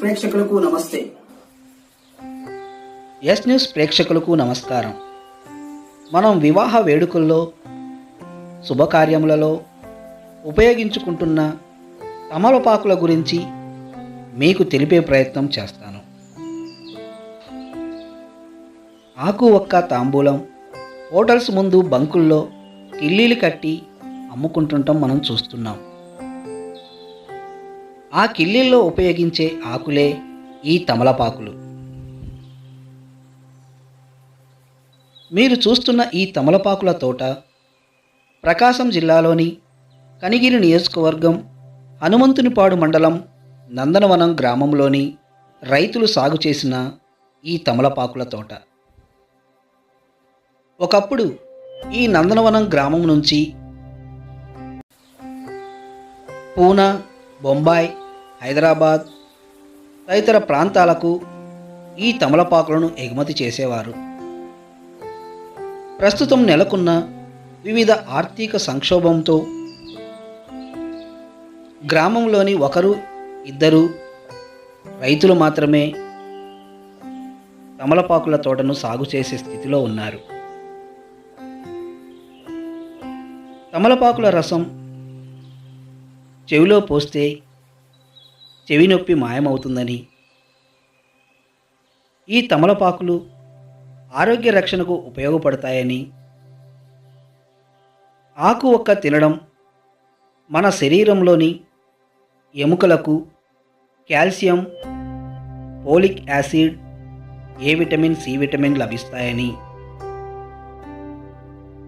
ప్రేక్షకులకు నమస్తే. Yes news ప్రేక్షకులకు నమస్కారం. మనం వివాహ వేడుకల్లో శుభకార్యములలో ఉపయోగించుకుంటున్న తమలపాకుల గురించి మీకు తెలిపే ప్రయత్నం చేస్తాను. ఆకు ఒక్క తాంబూలం హోటల్స్ ముందు బంకుల్లో కిల్లీలు కట్టి అమ్ముకుంటుంటాం మనం చూస్తున్నాం. ఆ కిల్లీల్లో ఉపయోగించే ఆకులే ఈ తమలపాకులు. మీరు చూస్తున్న ఈ తమలపాకుల తోట ప్రకాశం జిల్లాలోని కనిగిరి నియోజకవర్గం హనుమంతునిపాడు మండలం నందనవనం గ్రామంలోని రైతులు సాగు చేసిన ఈ తమలపాకుల తోట. ఒకప్పుడు ఈ నందనవనం గ్రామం నుంచి పూనా బొంబాయి హైదరాబాద్. తదితర ప్రాంతాలకు ఈ తమలపాకులను ఎగుమతి చేసేవారు. ప్రస్తుతం నెలకొన్న వివిధ ఆర్థిక సంక్షోభంతో గ్రామంలోని ఒకరు ఇద్దరు రైతులు మాత్రమే తమలపాకుల తోటను సాగు చేసే స్థితిలో ఉన్నారు. తమలపాకుల రసం చెవిలో పోస్తే చెవి నొప్పి మాయమవుతుందని. ఈ తమలపాకులు ఆరోగ్య రక్షణకు ఉపయోగపడతాయని. ఆకు ఒక్క తినడం మన శరీరంలోని ఎముకలకు calcium folic acid A vitamin C vitamin లభిస్తాయని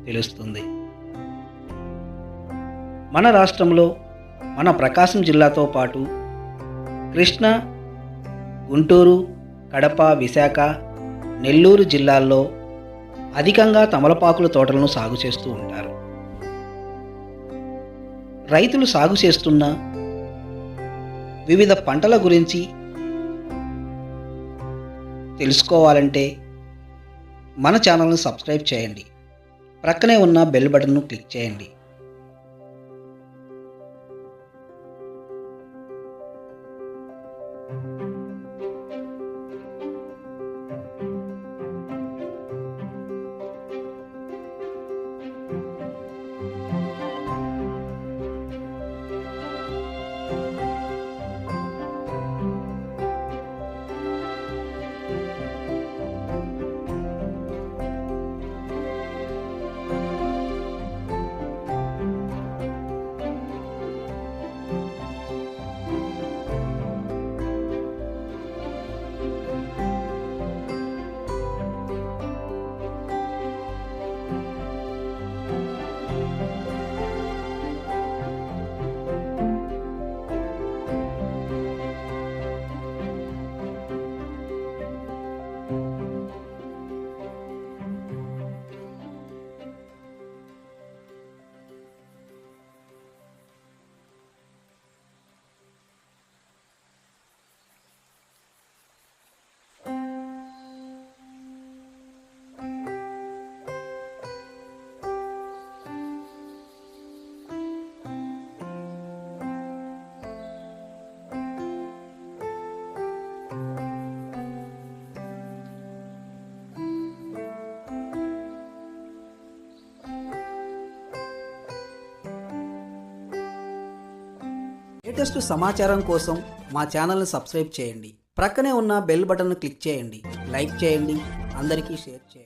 తెలుస్తుంది. మన రాష్ట్రంలో మన ప్రకాశం జిల్లాతో పాటు కృష్ణా గుంటూరు కడప విశాఖ నెల్లూరు జిల్లాల్లో అధికంగా తమలపాకుల తోటలను సాగు చేస్తూ ఉంటారు. రైతులు సాగు చేస్తున్న వివిధ పంటల గురించి తెలుసుకోవాలంటే మన ఛానల్ను సబ్స్క్రైబ్ చేయండి. ప్రక్కనే ఉన్న బెల్ బటన్ను క్లిక్ చేయండి. లేటెస్ట్ సమాచారం కోసం మా ఛానల్ని సబ్స్క్రైబ్ చేయండి. ప్రక్కనే ఉన్న బెల్ బటన్ క్లిక్ చేయండి. లైక్ చేయండి. అందరికీ షేర్ చేయండి.